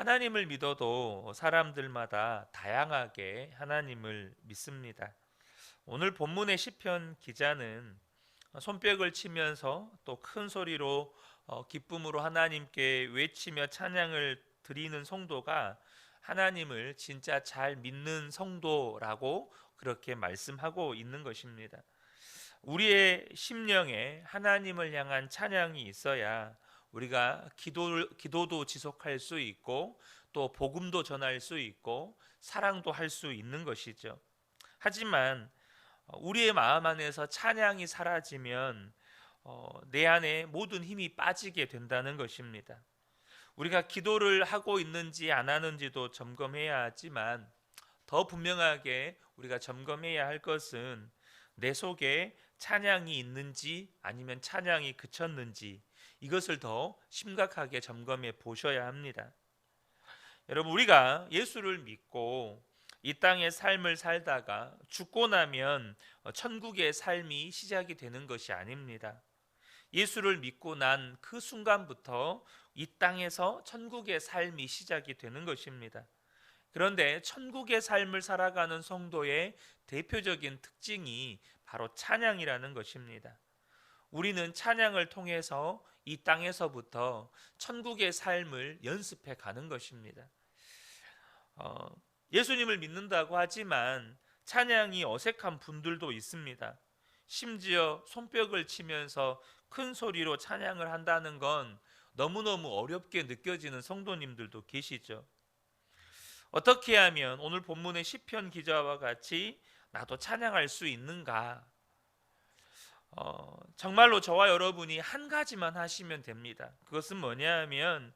하나님을 믿어도 사람들마다 다양하게 하나님을 믿습니다. 오늘 본문의 시편 기자는 손뼉을 치면서 또 큰 소리로 어, 기쁨으로 하나님께 외치며 찬양을 드리는 성도가 하나님을 진짜 잘 믿는 성도라고 그렇게 말씀하고 있는 것입니다. 우리의 심령에 하나님을 향한 찬양이 있어야 우리가 기도, 기도도 지속할 수 있고 또 복음도 전할 수 있고 사랑도 할 수 있는 것이죠. 하지만 우리의 마음 안에서 찬양이 사라지면 어, 내 안에 모든 힘이 빠지게 된다는 것입니다. 우리가 기도를 하고 있는지 안 하는지도 점검해야 하지만 더 분명하게 우리가 점검해야 할 것은 내 속에 찬양이 있는지 아니면 찬양이 그쳤는지 이것을 더 심각하게 점검해 보셔야 합니다. 여러분 우리가 예수를 믿고 이 땅의 삶을 살다가 죽고 나면 천국의 삶이 시작이 되는 것이 아닙니다. 예수를 믿고 난 그 순간부터 이 땅에서 천국의 삶이 시작이 되는 것입니다. 그런데 천국의 삶을 살아가는 성도의 대표적인 특징이 바로 찬양이라는 것입니다. 우리는 찬양을 통해서 이 땅에서부터 천국의 삶을 연습해 가는 것입니다. 어, 예수님을 믿는다고 하지만 찬양이 어색한 분들도 있습니다. 심지어 손뼉을 치면서 큰 소리로 찬양을 한다는 건 너무너무 어렵게 느껴지는 성도님들도 계시죠. 어떻게 하면 오늘 본문의 시편 기자와 같이 나도 찬양할 수 있는가? 어, 정말로 저와 여러분이 한 가지만 하시면 됩니다. 그것은 뭐냐하면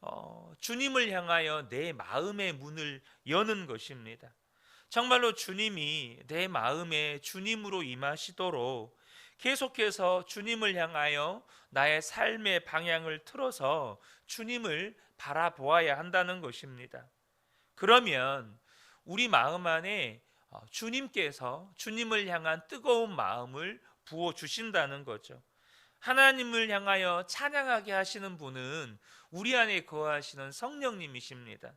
어, 주님을 향하여 내 마음의 문을 여는 것입니다. 정말로 주님이 내 마음에 주님으로 임하시도록 계속해서 주님을 향하여 나의 삶의 방향을 틀어서 주님을 바라보아야 한다는 것입니다. 그러면 우리 마음 안에 어, 주님께서 주님을 향한 뜨거운 마음을 부어 주신다는 거죠. 하나님을 향하여 찬양하게 하시는 분은 우리 안에 거하시는 성령님이십니다.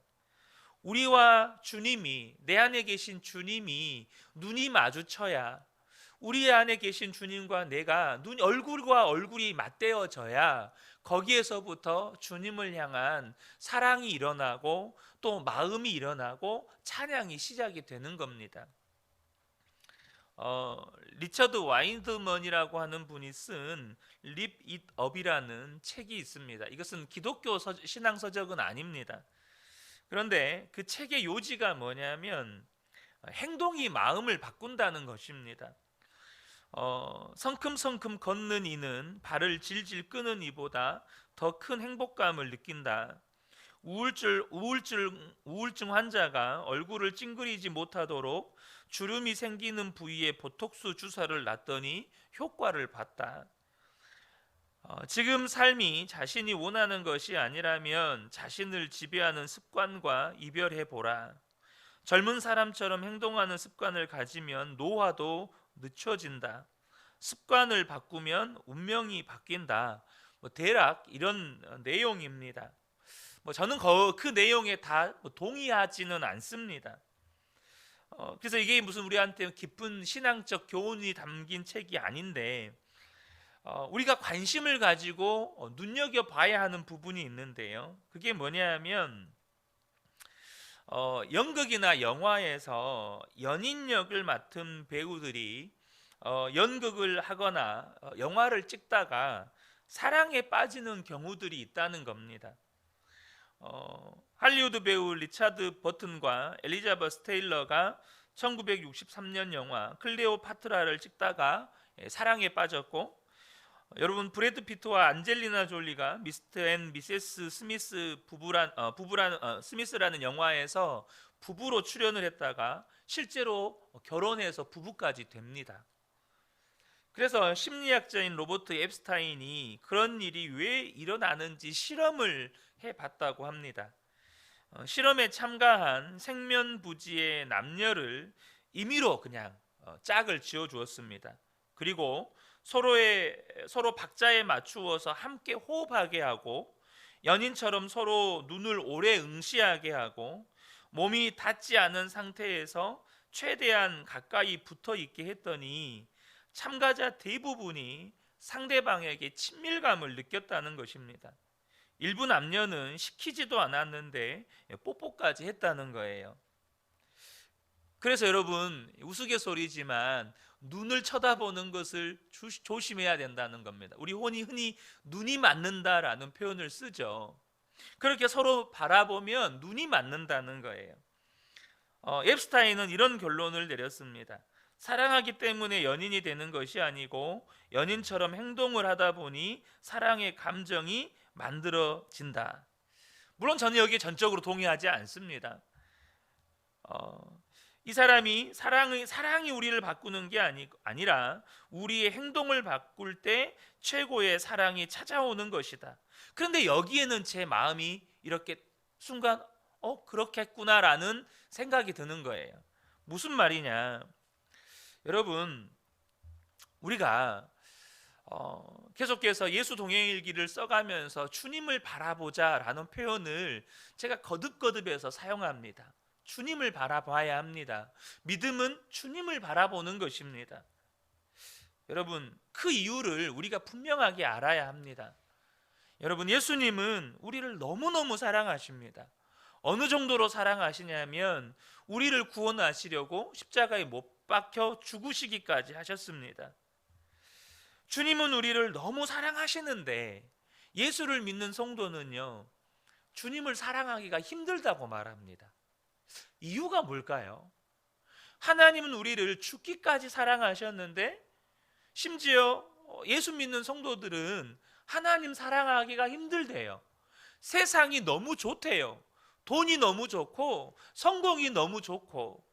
우리와 주님이 내 안에 계신 주님이 눈이 마주쳐야 우리 안에 계신 주님과 내가 눈 얼굴과 얼굴이 맞대어져야 거기에서부터 주님을 향한 사랑이 일어나고 또 마음이 일어나고 찬양이 시작이 되는 겁니다. 어, 리처드 와인드먼이라고 하는 분이 쓴 Live It Up이라는 책이 있습니다. 이것은 기독교 서, 신앙 서적은 아닙니다. 그런데 그 책의 요지가 뭐냐면 행동이 마음을 바꾼다는 것입니다. 어, 성큼성큼 걷는 이는 발을 질질 끄는 이보다 더 큰 행복감을 느낀다. 우울증, 우울증, 우울증 환자가 얼굴을 찡그리지 못하도록 주름이 생기는 부위에 보톡스 주사를 놨더니 효과를 봤다. 어, 지금 삶이 자신이 원하는 것이 아니라면 자신을 지배하는 습관과 이별해 보라. 젊은 사람처럼 행동하는 습관을 가지면 노화도 늦춰진다. 습관을 바꾸면 운명이 바뀐다. 뭐 대략 이런 내용입니다. 뭐 저는 그 내용에 다뭐 동의하지는 않습니다. 어, 그래서 이게 무슨 우리한테 깊은 신앙적 교훈이 담긴 책이 아닌데 어, 우리가 관심을 가지고 어, 눈여겨 봐야 하는 부분이 있는데요. 그게 뭐냐면 어, 연극이나 영화에서 연인 역을 맡은 배우들이 어, 연극을 하거나 어, 영화를 찍다가 사랑에 빠지는 경우들이 있다는 겁니다. 어, 할리우드 배우 리차드 버튼과 엘리자베스 테일러가 1963년 영화 클레오파트라를 찍다가 예, 사랑에 빠졌고 여러분 브래드 피트와 안젤리나 졸리가 미스터 앤 미세스 스미스 부부란 어, 부부란 어, 스미스라는 영화에서 부부로 출연을 했다가 실제로 결혼해서 부부까지 됩니다. 그래서 심리학자인 로버트 앱스타인이 그런 일이 왜 일어나는지 실험을 해봤다고 합니다. 어, 실험에 참가한 생면부지의 남녀를 임의로 그냥 어, 짝을 지어 주었습니다. 그리고 서로의 서로 박자에 맞추어서 함께 호흡하게 하고 연인처럼 서로 눈을 오래 응시하게 하고 몸이 닿지 않은 상태에서 최대한 가까이 붙어 있게 했더니 참가자 대부분이 상대방에게 친밀감을 느꼈다는 것입니다. 일부 남녀는 시키지도 않았는데 뽀뽀까지 했다는 거예요. 그래서 여러분 우스갯소리지만 눈을 쳐다보는 것을 주- 조심해야 된다는 겁니다. 우리 혼이 흔히 눈이 맞는다라는 표현을 쓰죠. 그렇게 서로 바라보면 눈이 맞는다는 거예요. 어, 앱스타인은 이런 결론을 내렸습니다. 사랑하기 때문에 연인이 되는 것이 아니고 연인처럼 행동을 하다 보니 사랑의 감정이 만들어진다. 물론 저는 여기에 전적으로 동의하지 않습니다. 어, 이 사람이 사랑이 사랑이 우리를 바꾸는 게 아니 아니라 우리의 행동을 바꿀 때 최고의 사랑이 찾아오는 것이다. 그런데 여기에는 제 마음이 이렇게 순간 어 그렇겠구나라는 생각이 드는 거예요. 무슨 말이냐? 여러분 우리가 어, 계속해서 예수 동행일기를 써가면서 주님을 바라보자라는 표현을 제가 거듭거듭해서 사용합니다. 주님을 바라봐야 합니다. 믿음은 주님을 바라보는 것입니다. 여러분 그 이유를 우리가 분명하게 알아야 합니다. 여러분 예수님은 우리를 너무너무 사랑하십니다. 어느 정도로 사랑하시냐면 우리를 구원하시려고 십자가에 못 박혀 죽으시기까지 하셨습니다. 주님은 우리를 너무 사랑하시는데 예수를 믿는 성도는요. 주님을 사랑하기가 힘들다고 말합니다. 이유가 뭘까요? 하나님은 우리를 죽기까지 사랑하셨는데 심지어 예수 믿는 성도들은 하나님 사랑하기가 힘들대요. 세상이 너무 좋대요. 돈이 너무 좋고 성공이 너무 좋고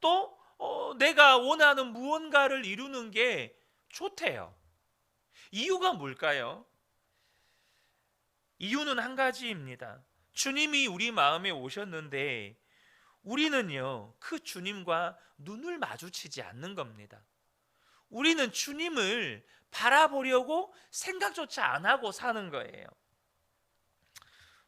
또 어, 내가 원하는 무언가를 이루는 게 좋대요. 이유가 뭘까요? 이유는 한 가지입니다. 주님이 우리 마음에 오셨는데 우리는요, 그 주님과 눈을 마주치지 않는 겁니다. 우리는 주님을 바라보려고 생각조차 안 하고 사는 거예요.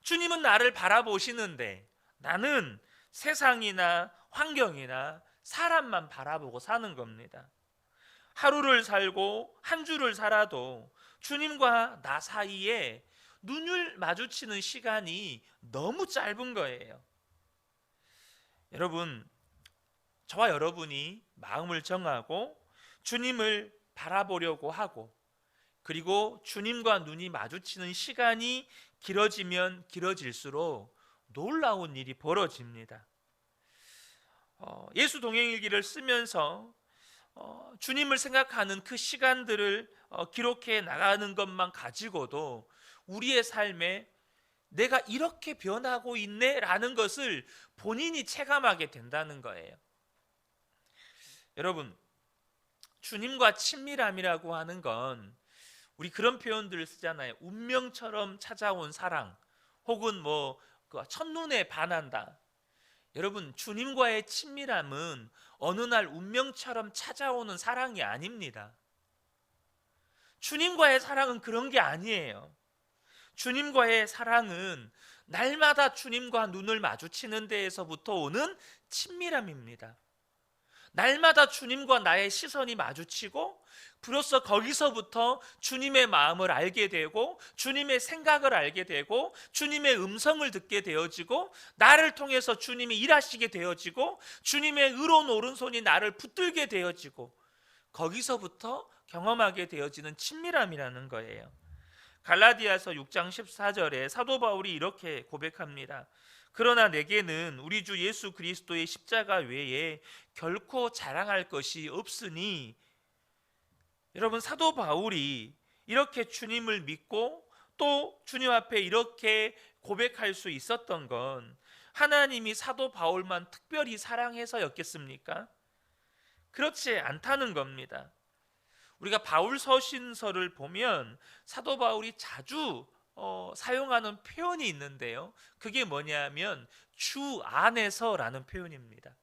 주님은 나를 바라보시는데 나는 세상이나 환경이나 사람만 바라보고 사는 겁니다. 하루를 살고 한 주를 살아도 주님과 나 사이에 눈을 마주치는 시간이 너무 짧은 거예요. 여러분, 저와 여러분이 마음을 정하고 주님을 바라보려고 하고 그리고 주님과 눈이 마주치는 시간이 길어지면 길어질수록 놀라운 일이 벌어집니다. 어, 예수 동행일기를 쓰면서 어, 주님을 생각하는 그 시간들을 어, 기록해 나가는 것만 가지고도 우리의 삶에 내가 이렇게 변하고 있네라는 것을 본인이 체감하게 된다는 거예요. 여러분, 주님과 친밀함이라고 하는 건 우리 그런 표현들을 쓰잖아요. 운명처럼 찾아온 사랑, 혹은 뭐그 첫눈에 반한다. 여러분, 주님과의 친밀함은 어느 날 운명처럼 찾아오는 사랑이 아닙니다. 주님과의 사랑은 그런 게 아니에요. 주님과의 사랑은 날마다 주님과 눈을 마주치는 데에서부터 오는 친밀함입니다. 날마다 주님과 나의 시선이 마주치고 비로소 거기서부터 주님의 마음을 알게 되고 주님의 생각을 알게 되고 주님의 음성을 듣게 되어지고 나를 통해서 주님이 일하시게 되어지고 주님의 의로운 오른손이 나를 붙들게 되어지고 거기서부터 경험하게 되어지는 친밀함이라는 거예요. 갈라디아서 6장 14절에 사도 바울이 이렇게 고백합니다. 그러나 내게는 우리 주 예수 그리스도의 십자가 외에 결코 자랑할 것이 없으니 여러분 사도 바울이 이렇게 주님을 믿고 또 주님 앞에 이렇게 고백할 수 있었던 건 하나님이 사도 바울만 특별히 사랑해서였겠습니까? 그렇지 않다는 겁니다. 우리가 바울 서신서를 보면 사도 바울이 자주 어, 사용하는 표현이 있는데요. 그게 뭐냐면 주 안에서라는 표현입니다.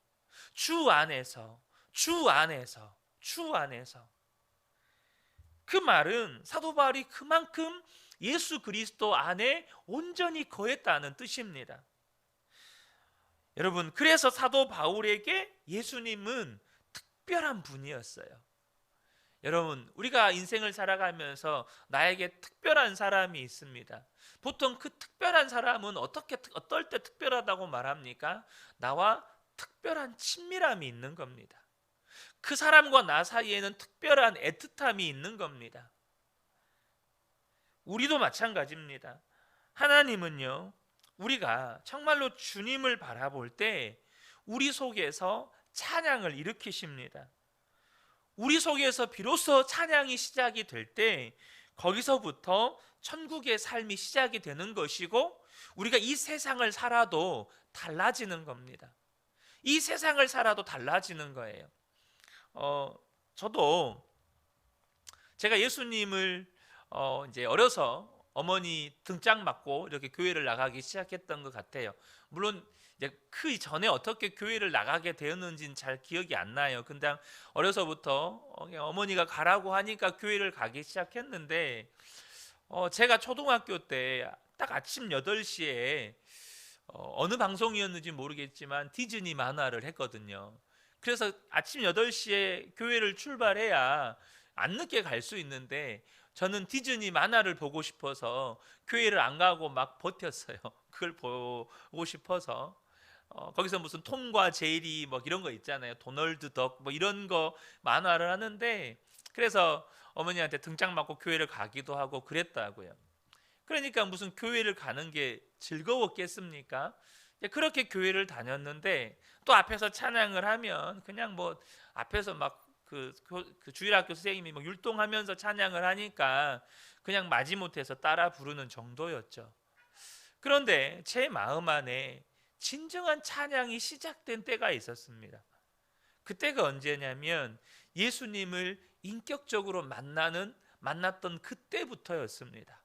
주 안에서, 주 안에서, 주 안에서. 그 말은 사도 바울이 그만큼 예수 그리스도 안에 온전히 거했다는 뜻입니다. 여러분, 그래서 사도 바울에게 예수님은 특별한 분이었어요. 여러분, 우리가 인생을 살아가면서 나에게 특별한 사람이 있습니다. 보통 그 특별한 사람은 어떻게 어떨 때 특별하다고 말합니까? 나와 특별한 친밀함이 있는 겁니다. 그 사람과 나 사이에는 특별한 애틋함이 있는 겁니다. 우리도 마찬가지입니다. 하나님은요, 우리가 정말로 주님을 바라볼 때 우리 속에서 찬양을 일으키십니다. 우리 속에서 비로소 찬양이 시작이 될 때 거기서부터 천국의 삶이 시작이 되는 것이고 우리가 이 세상을 살아도 달라지는 겁니다. 이 세상을 살아도 달라지는 거예요. 어, 저도 제가 예수님을 어, 이제 어려서 어머니 등짝 맞고 이렇게 교회를 나가기 시작했던 것 같아요. 물론 이제 그 전에 어떻게 교회를 나가게 되었는지는 잘 기억이 안 나요. 근데 어려서부터 어머니가 가라고 하니까 교회를 가기 시작했는데 어, 제가 초등학교 때 딱 아침 8시에 어, 느 방송이었는지 모르겠지만 디즈니 만화를 했거든요. 그래서 아침 8시에 교회를 출발해야 안 늦게 갈 수 있는데 저는 디즈니 만화를 보고 싶어서 교회를 안 가고 막 버텼어요. 그걸 보고 싶어서 어, 거기서 무슨 톰과 제리 뭐 이런 거 있잖아요. 도널드 덕 뭐 이런 거 만화를 하는데 그래서 어머니한테 등짝 맞고 교회를 가기도 하고 그랬다고요. 그러니까 무슨 교회를 가는 게 즐거웠겠습니까? 그렇게 교회를 다녔는데 또 앞에서 찬양을 하면 그냥 뭐 앞에서 막그 그 주일학교 선생님이 뭐 율동하면서 찬양을 하니까 그냥 마지못해서 따라 부르는 정도였죠. 그런데 제 마음 안에 진정한 찬양이 시작된 때가 있었습니다. 그때가 언제냐면 예수님을 인격적으로 만나는 만났던 그때부터였습니다.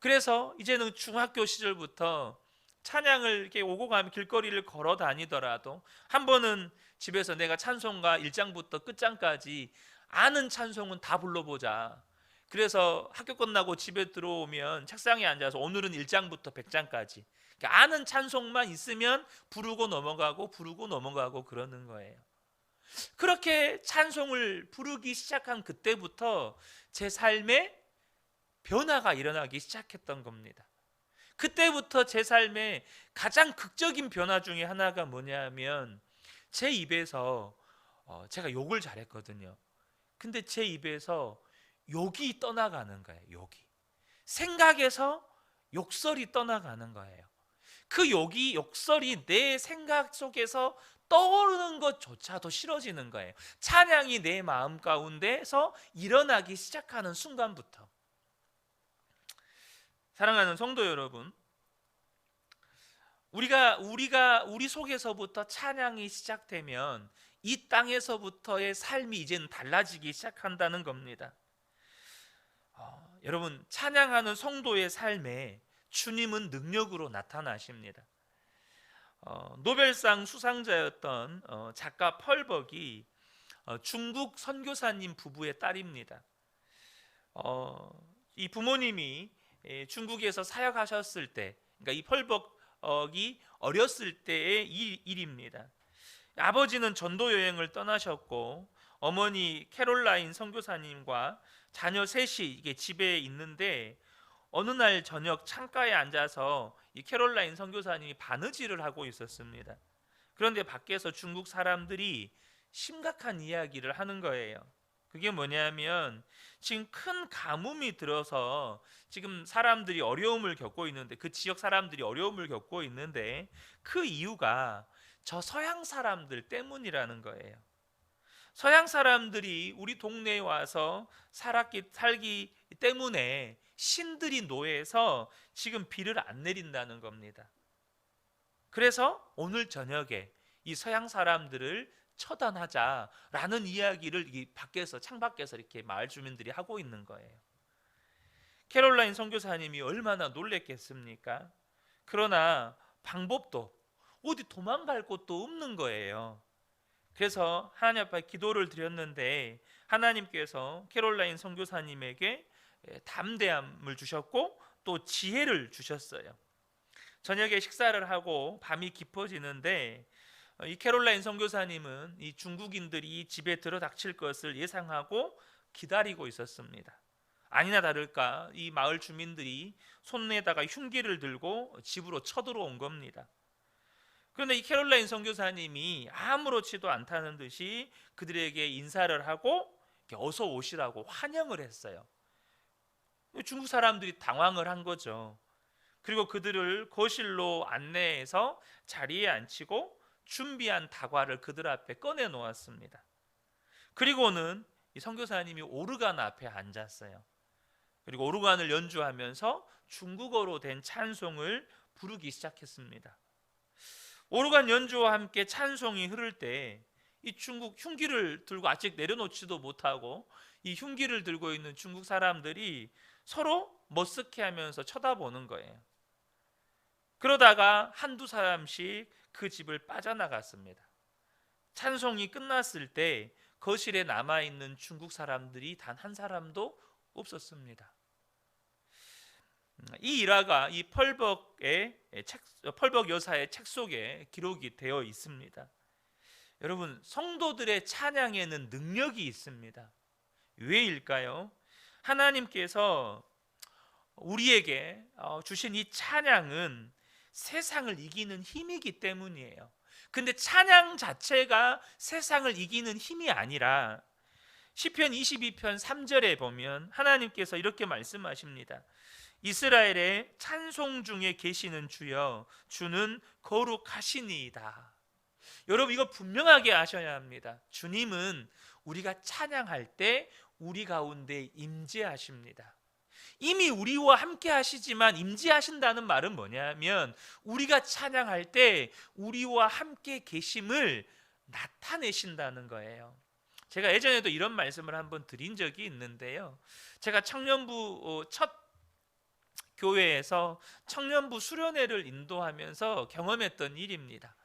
그래서 이제는 중학교 시절부터 찬양을 이렇게 오고 가면 길거리를 걸어 다니더라도 한 번은 집에서 내가 찬송가 1장부터 끝장까지 아는 찬송은 다 불러보자. 그래서 학교 끝나고 집에 들어오면 책상에 앉아서 오늘은 1장부터 100장까지 그러니까 아는 찬송만 있으면 부르고 넘어가고 부르고 넘어가고 그러는 거예요. 그렇게 찬송을 부르기 시작한 그때부터 제 삶에 변화가 일어나기 시작했던 겁니다. 그때부터 제 삶에 가장 극적인 변화 중에 하나가 뭐냐면 제 입에서 어, 제가 욕을 잘했거든요. 근데 제 입에서 욕이 떠나가는 거예요. 욕이 생각에서 욕설이 떠나가는 거예요. 그 욕이 욕설이 내 생각 속에서 떠오르는 것조차도 싫어지는 거예요. 찬양이 내 마음 가운데서 일어나기 시작하는 순간부터. 사랑하는 성도 여러분, 우리가 우리가 우리 속에서부터 찬양이 시작되면 이 땅에서부터의 삶이 이제는 달라지기 시작한다는 겁니다. 어, 여러분 찬양하는 성도의 삶에 주님은 능력으로 나타나십니다. 어, 노벨상 수상자였던 어, 작가 펄벅이 어, 중국 선교사님 부부의 딸입니다. 어, 이 부모님이 예, 중국에서 사역하셨을 때, 그러니까 이 펄벅이 어렸을 때의 일, 일입니다. 아버지는 전도 여행을 떠나셨고 어머니 캐롤라인 선교사님과 자녀 셋이 이게 집에 있는데 어느 날 저녁 창가에 앉아서 이 캐롤라인 선교사님이 바느질을 하고 있었습니다. 그런데 밖에서 중국 사람들이 심각한 이야기를 하는 거예요. 그게 뭐냐면 지금 큰 가뭄이 들어서 지금 사람들이 어려움을 겪고 있는데 그 지역 사람들이 어려움을 겪고 있는데 그 이유가 저 서양 사람들 때문이라는 거예요. 서양 사람들이 우리 동네에 와서 살았기 살기 때문에 신들이 노예해서 지금 비를 안 내린다는 겁니다. 그래서 오늘 저녁에 이 서양 사람들을 처단하자라는 이야기를 이 밖에서 창 밖에서 이렇게 마을 주민들이 하고 있는 거예요. 캐롤라인 선교사님이 얼마나 놀랬겠습니까? 그러나 방법도 어디 도망갈 곳도 없는 거예요. 그래서 하나님 앞에 기도를 드렸는데 하나님께서 캐롤라인 선교사님에게 예, 담대함을 주셨고 또 지혜를 주셨어요. 저녁에 식사를 하고 밤이 깊어지는데 어, 이 캐롤라인 선교사님은 이 중국인들이 집에 들어닥칠 것을 예상하고 기다리고 있었습니다. 아니나 다를까 이 마을 주민들이 손에다가 흉기를 들고 집으로 쳐들어온 겁니다. 그런데 이 캐롤라인 선교사님이 아무렇지도 않다는 듯이 그들에게 인사를 하고 어서 오시라고 환영을 했어요. 중국 사람들이 당황을 한 거죠. 그리고 그들을 거실로 안내해서 자리에 앉히고 준비한 다과를 그들 앞에 꺼내 놓았습니다. 그리고는 이 선교사님이 오르간 앞에 앉았어요. 그리고 오르간을 연주하면서 중국어로 된 찬송을 부르기 시작했습니다. 오르간 연주와 함께 찬송이 흐를 때 이 중국 흉기를 들고 아직 내려놓지도 못하고 이 흉기를 들고 있는 중국 사람들이 서로 머쓱해하면서 쳐다보는 거예요. 그러다가 한두 사람씩 그 집을 빠져나갔습니다. 찬송이 끝났을 때 거실에 남아 있는 중국 사람들이 단 한 사람도 없었습니다. 이 일화가 이 펄벅의 책, 펄벅 여사의 책 속에 기록이 되어 있습니다. 여러분 성도들의 찬양에는 능력이 있습니다. 왜일까요? 하나님께서 우리에게 어, 주신 이 찬양은 세상을 이기는 힘이기 때문이에요. 근데 찬양 자체가 세상을 이기는 힘이 아니라 시편 22편 3절에 보면 하나님께서 이렇게 말씀하십니다. 이스라엘의 찬송 중에 계시는 주여 주는 거룩하시니이다. 여러분 이거 분명하게 아셔야 합니다. 주님은 우리가 찬양할 때 우리 가운데 임재하십니다. 이미 우리와 함께 하시지만 임재하신다는 말은 뭐냐면 우리가 찬양할 때 우리와 함께 계심을 나타내신다는 거예요. 제가 예전에도 이런 말씀을 한번 드린 적이 있는데요. 제가 청년부 어, 첫 교회에서 청년부 수련회를 인도하면서 경험했던 일입니다.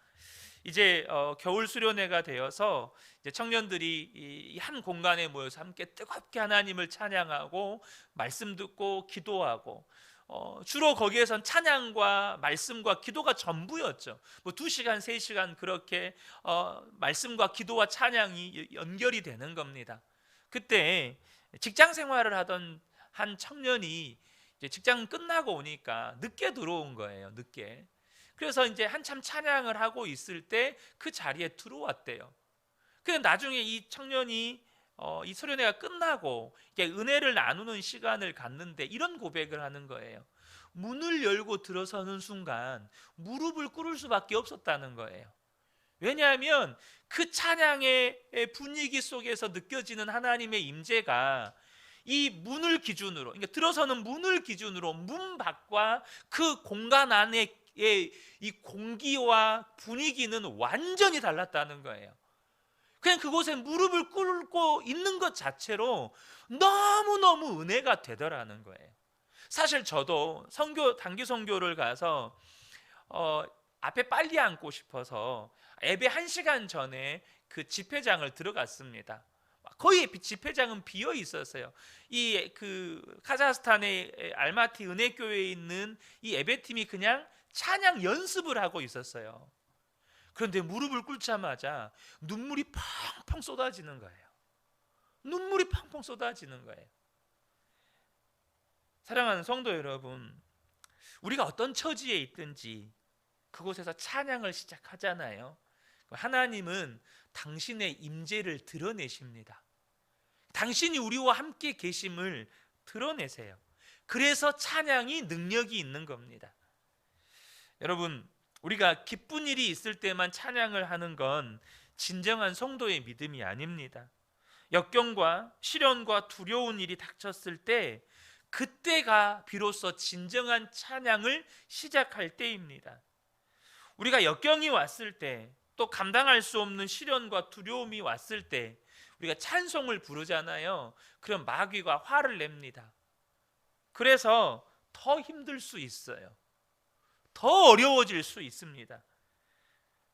이제 어, 겨울 수련회가 되어서 청년들이 이한 공간에 모여서 함께 뜨겁게 하나님을 찬양하고 말씀 듣고 기도하고 어, 주로 거기에선 찬양과 말씀과 기도가 전부였죠. 뭐두 시간, 세 시간 그렇게 어, 말씀과 기도와 찬양이 연결이 되는 겁니다. 그때 직장 생활을 하던 한 청년이 직장 끝나고 오니까 늦게 들어온 거예요. 늦게. 그래서 이제 한참 찬양을 하고 있을 때 그 자리에 들어왔대요. 근데 나중에 이 청년이 어, 이 수련회가 끝나고 은혜를 나누는 시간을 갖는데 이런 고백을 하는 거예요. 문을 열고 들어서는 순간 무릎을 꿇을 수밖에 없었다는 거예요. 왜냐하면 그 찬양의 분위기 속에서 느껴지는 하나님의 임재가 이 문을 기준으로, 그러니까 들어서는 문을 기준으로 문 밖과 그 공간 안에 이 공기와 분위기는 완전히 달랐다는 거예요. 그냥 그곳에 무릎을 꿇고 있는 것 자체로 너무너무 은혜가 되더라는 거예요. 사실 저도 선교 단기 선교를 가서 어, 앞에 빨리 앉고 싶어서 예배 1시간 전에 그 집회장을 들어갔습니다. 거의 집회장은 비어 있었어요. 이 그 카자흐스탄의 알마티 은혜교회에 있는 이 예배팀이 그냥 찬양 연습을 하고 있었어요. 그런데 무릎을 꿇자마자 눈물이 펑펑 쏟아지는 거예요. 눈물이 펑펑 쏟아지는 거예요. 사랑하는 성도 여러분, 우리가 어떤 처지에 있든지 그곳에서 찬양을 시작하잖아요. 하나님은 당신의 임재를 드러내십니다. 당신이 우리와 함께 계심을 드러내세요. 그래서 찬양이 능력이 있는 겁니다. 여러분, 우리가 기쁜 일이 있을 때만 찬양을 하는 건 진정한 성도의 믿음이 아닙니다. 역경과 시련과 두려운 일이 닥쳤을 때 그때가 비로소 진정한 찬양을 시작할 때입니다. 우리가 역경이 왔을 때 또 감당할 수 없는 시련과 두려움이 왔을 때 우리가 찬송을 부르잖아요. 그럼 마귀가 화를 냅니다. 그래서 더 힘들 수 있어요. 더 어려워질 수 있습니다.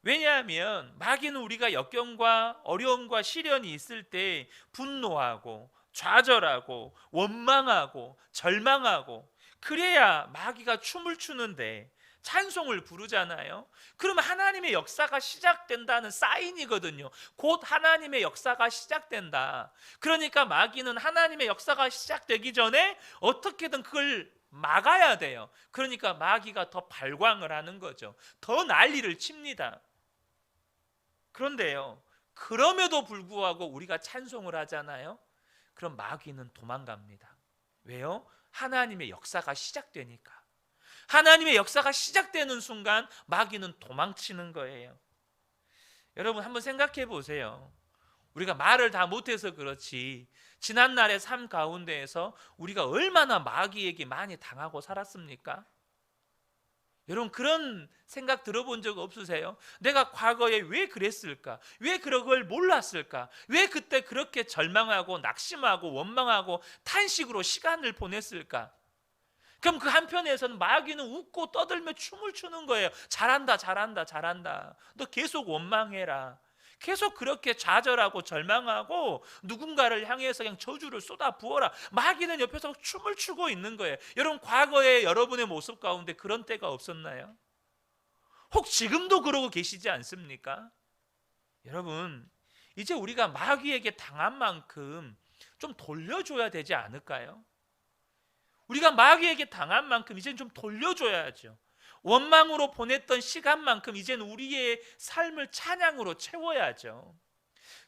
왜냐하면 마귀는 우리가 역경과 어려움과 시련이 있을 때 분노하고 좌절하고 원망하고 절망하고 그래야 마귀가 춤을 추는데 찬송을 부르잖아요. 그러면 하나님의 역사가 시작된다는 사인이거든요. 곧 하나님의 역사가 시작된다. 그러니까 마귀는 하나님의 역사가 시작되기 전에 어떻게든 그걸 막아야 돼요. 그러니까 마귀가 더 발광을 하는 거죠. 더 난리를 칩니다. 그런데요. 그럼에도 불구하고 우리가 찬송을 하잖아요. 그럼 마귀는 도망갑니다. 왜요? 하나님의 역사가 시작되니까. 하나님의 역사가 시작되는 순간 마귀는 도망치는 거예요. 여러분 한번 생각해 보세요. 우리가 말을 다 못해서 그렇지 지난날의 삶 가운데에서 우리가 얼마나 마귀에게 많이 당하고 살았습니까? 여러분 그런 생각 들어본 적 없으세요? 내가 과거에 왜 그랬을까? 왜 그런 걸 몰랐을까? 왜 그때 그렇게 절망하고 낙심하고 원망하고 탄식으로 시간을 보냈을까? 그럼 그 한편에서는 마귀는 웃고 떠들며 춤을 추는 거예요. 잘한다, 잘한다, 잘한다. 너 계속 원망해라. 계속 그렇게 좌절하고 절망하고 누군가를 향해서 그냥 저주를 쏟아 부어라. 마귀는 옆에서 춤을 추고 있는 거예요. 여러분 과거에 여러분의 모습 가운데 그런 때가 없었나요? 혹 지금도 그러고 계시지 않습니까? 여러분 이제 우리가 마귀에게 당한 만큼 좀 돌려줘야 되지 않을까요? 우리가 마귀에게 당한 만큼 이제는 좀 돌려줘야죠. 원망으로 보냈던 시간만큼 이제는 우리의 삶을 찬양으로 채워야죠.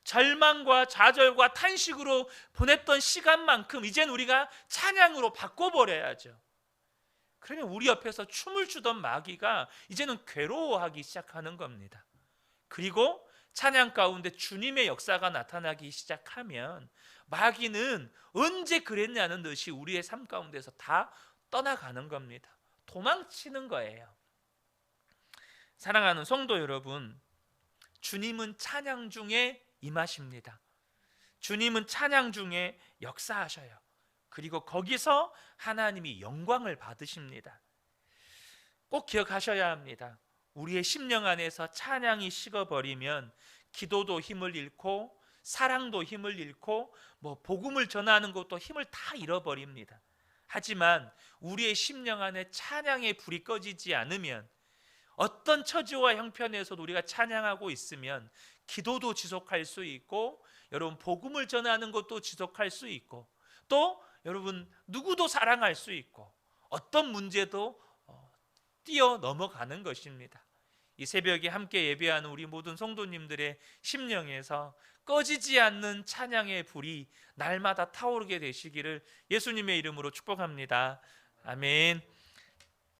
절망과 좌절과 탄식으로 보냈던 시간만큼 이제는 우리가 찬양으로 바꿔버려야죠. 그러면 우리 옆에서 춤을 추던 마귀가 이제는 괴로워하기 시작하는 겁니다. 그리고 찬양 가운데 주님의 역사가 나타나기 시작하면 마귀는 언제 그랬냐는 듯이 우리의 삶 가운데서 다 떠나가는 겁니다. 도망치는 거예요. 사랑하는 성도 여러분, 주님은 찬양 중에 임하십니다. 주님은 찬양 중에 역사하셔요. 그리고 거기서 하나님이 영광을 받으십니다. 꼭 기억하셔야 합니다. 우리의 심령 안에서 찬양이 식어버리면 기도도 힘을 잃고 사랑도 힘을 잃고 뭐 복음을 전하는 것도 힘을 다 잃어버립니다. 하지만 우리의 심령 안에 찬양의 불이 꺼지지 않으면 어떤 처지와 형편에서도 우리가 찬양하고 있으면 기도도 지속할 수 있고 여러분 복음을 전하는 것도 지속할 수 있고 또 여러분 누구도 사랑할 수 있고 어떤 문제도 어, 뛰어 넘어가는 것입니다. 이 새벽에 함께 예배하는 우리 모든 성도님들의 심령에서 꺼지지 않는 찬양의 불이 날마다 타오르게 되시기를 예수님의 이름으로 축복합니다. 아멘.